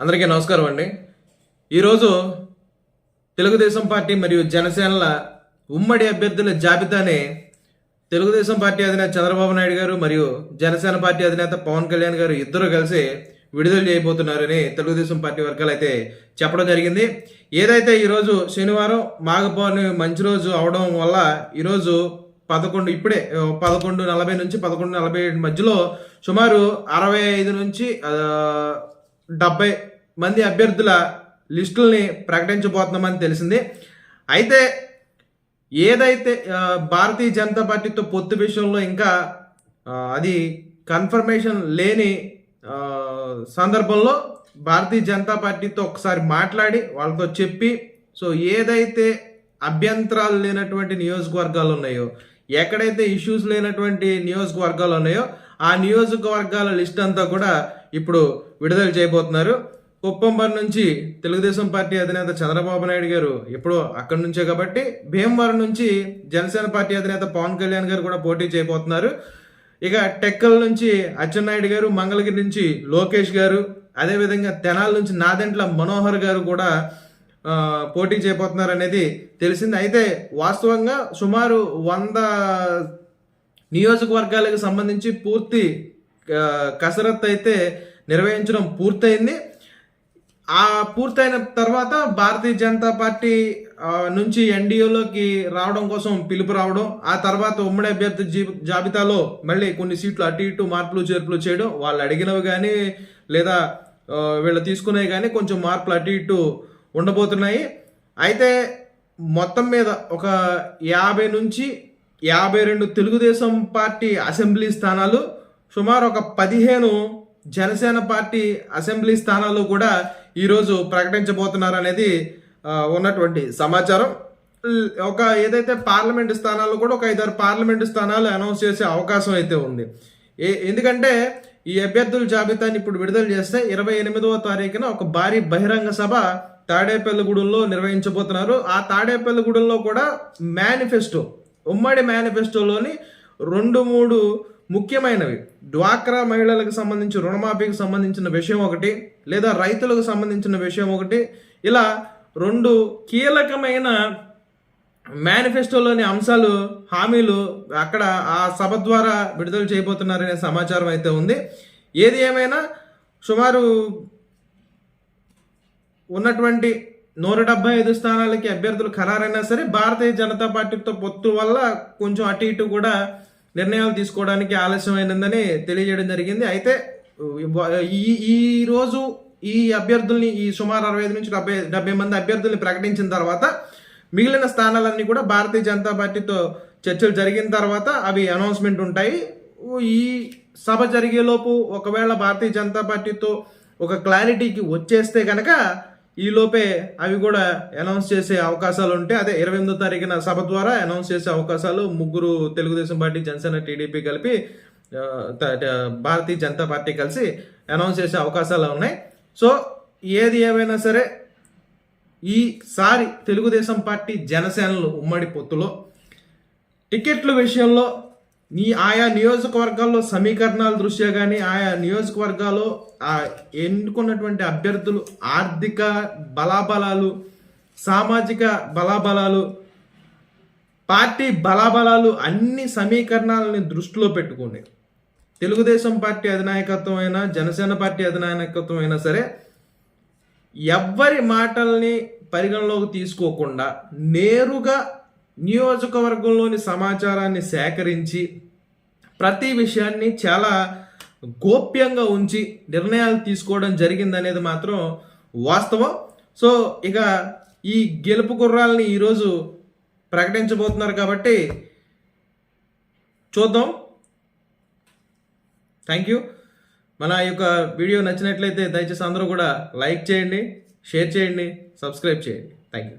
అందరికీ నమస్కారం అండి. ఈరోజు తెలుగుదేశం పార్టీ మరియు జనసేనల ఉమ్మడి అభ్యర్థుల జాబితాని తెలుగుదేశం పార్టీ అధినేత చంద్రబాబు నాయుడు గారు మరియు జనసేన పార్టీ అధినేత పవన్ కళ్యాణ్ గారు ఇద్దరు కలిసి విడుదల చేయబోతున్నారని తెలుగుదేశం పార్టీ వర్గాలు అయితే చెప్పడం జరిగింది. ఏదైతే ఈరోజు శనివారం మాఘపౌర్ణమి మంచి రోజు అవడం వల్ల ఈరోజు పదకొండు ఇప్పుడే పదకొండు నలభై నుంచి పదకొండు నలభై ఏడు మధ్యలో సుమారు అరవై ఐదు నుంచి డెబ్బై మంది అభ్యర్థుల లిస్టుల్ని ప్రకటించబోతున్నామని తెలిసింది. అయితే ఏదైతే భారతీయ జనతా పార్టీతో పొత్తు విషయంలో ఇంకా అది కన్ఫర్మేషన్ లేని సందర్భంలో భారతీయ జనతా పార్టీతో ఒకసారి మాట్లాడి వాళ్ళతో చెప్పి సో ఏదైతే అభ్యంతరాలు లేనటువంటి నియోజకవర్గాలు ఉన్నాయో ఎక్కడైతే ఇష్యూస్ లేనటువంటి నియోజకవర్గాలు ఉన్నాయో ఆ నియోజకవర్గాల లిస్ట్ అంతా కూడా ఇప్పుడు విడుదల చేయబోతున్నారు. కుప్పంబర్ నుంచి తెలుగుదేశం పార్టీ అధినేత చంద్రబాబు నాయుడు గారు ఎప్పుడో అక్కడి నుంచే కాబట్టి భీమవరం నుంచి జనసేన పార్టీ అధినేత పవన్ కళ్యాణ్ గారు కూడా పోటీ చేయబోతున్నారు. ఇక టెక్కల్ నుంచి అచ్చెన్నాయుడు గారు మంగళగిరి నుంచి లోకేష్ గారు అదేవిధంగా తెనాల నుంచి నాదెంట్ల మనోహర్ గారు కూడా పోటీ చేయబోతున్నారు అనేది తెలిసింది. అయితే వాస్తవంగా సుమారు వంద నియోజకవర్గాలకు సంబంధించి పూర్తి కసరత్తు అయితే నిర్వహించడం పూర్తయింది. ఆ పూర్తయిన తర్వాత భారతీయ జనతా పార్టీ నుంచి ఎన్డీఏలోకి రావడం కోసం పిలుపు రావడం ఆ తర్వాత ఉమ్మడి అభ్యర్థి జీ- జాబితాలో మళ్ళీ కొన్ని సీట్లు అటు ఇటు మార్పులు చేర్పులు చేయడం వాళ్ళు అడిగినవి కానీ లేదా వీళ్ళు తీసుకునేవి కానీ కొంచెం మార్పులు అటు ఇటు ఉండబోతున్నాయి. అయితే మొత్తం మీద ఒక యాభై నుంచి యాభై రెండు తెలుగుదేశం పార్టీ అసెంబ్లీ స్థానాలు సుమారు ఒక పదిహేను జనసేన పార్టీ అసెంబ్లీ స్థానాలు కూడా ఈరోజు ప్రకటించబోతున్నారు అనేది ఉన్నటువంటి సమాచారం. ఒక ఏదైతే పార్లమెంటు స్థానాలు కూడా ఒక ఐదారు పార్లమెంటు స్థానాలు అనౌన్స్ చేసే అవకాశం అయితే ఉంది. ఏ ఎందుకంటే ఈ అభ్యర్థుల జాబితాని ఇప్పుడు విడుదల చేస్తే ఇరవై ఎనిమిదవ తారీఖున ఒక భారీ బహిరంగ సభ తాడేపల్లిగూడెంలో నిర్వహించబోతున్నారు. ఆ తాడేపల్లిగూడెంలో కూడా మేనిఫెస్టో ఉమ్మడి మేనిఫెస్టోలోని రెండు మూడు ముఖ్యమైనవి. డ్వాక్రా మహిళలకు సంబంధించి రుణమాఫీకి సంబంధించిన విషయం ఒకటి లేదా రైతులకు సంబంధించిన విషయం ఒకటి. ఇలా రెండు కీలకమైన మేనిఫెస్టోలోని అంశాలు హామీలు అక్కడ ఆ సభ ద్వారా విడుదల చేయబోతున్నారనే సమాచారం అయితే ఉంది. ఏది ఏమైనా సుమారు ఉన్నటువంటి నూట డెబ్బై ఐదు స్థానాలకి అభ్యర్థులు ఖరారైనా సరే భారతీయ జనతా పార్టీతో పొత్తు వల్ల కొంచెం అటు ఇటు కూడా నిర్ణయాలు తీసుకోవడానికి ఆలస్యమైందని తెలియజేయడం జరిగింది. అయితే ఈ ఈ రోజు ఈ అభ్యర్థుల్ని ఈ సుమారు అరవై ఐదు నుంచి డెబ్బై డెబ్బై మంది అభ్యర్థుల్ని ప్రకటించిన తర్వాత మిగిలిన స్థానాలన్నీ కూడా భారతీయ జనతా పార్టీతో చర్చలు జరిగిన తర్వాత అవి అనౌన్స్మెంట్ ఉంటాయి. ఈ సభ జరిగేలోపు ఒకవేళ భారతీయ జనతా పార్టీతో ఒక క్లారిటీకి వచ్చేస్తే కనుక ఈలోపే అవి కూడా అనౌన్స్ చేసే అవకాశాలు ఉంటే అదే ఇరవై ఎనిమిదో తారీఖున సభ ద్వారా అనౌన్స్ చేసే అవకాశాలు ముగ్గురు తెలుగుదేశం పార్టీ జనసేన టీడీపీ కలిపి భారతీయ జనతా పార్టీ కలిసి అనౌన్స్ చేసే అవకాశాలు ఉన్నాయి. సో ఏది ఏమైనా సరే ఈసారి తెలుగుదేశం పార్టీ జనసేనలు ఉమ్మడి పొత్తులో. టికెట్ల విషయంలో నీ ఆయా నియోజకవర్గాల్లో సమీకరణాల దృష్ట్యా కానీ ఆయా నియోజకవర్గాల్లో ఆ ఎన్నుకున్నటువంటి అభ్యర్థులు ఆర్థిక బలాబలాలు సామాజిక బలాబలాలు పార్టీ బలాబలాలు అన్ని సమీకరణాలని దృష్టిలో పెట్టుకుని తెలుగుదేశం పార్టీ అధినాయకత్వం అయినా జనసేన పార్టీ అధినాయకత్వం అయినా సరే ఎవ్వరి మాటల్ని పరిగణలోకి తీసుకోకుండా నేరుగా నియోజకవర్గంలోని సమాచారాన్ని సేకరించి ప్రతి విషయాన్ని చాలా గోప్యంగా ఉంచి నిర్ణయాలు తీసుకోవడం జరిగిందనేది మాత్రం వాస్తవం. సో ఇక ఈ గెలుపు గుర్రాలని ఈరోజు ప్రకటించబోతున్నారు కాబట్టి చూద్దాం. Thank you. మన యొక్క వీడియో నచ్చినట్లయితే దయచేసి అందరూ కూడా లైక్ చేయండి షేర్ చేయండి సబ్స్క్రైబ్ చేయండి. Thank you.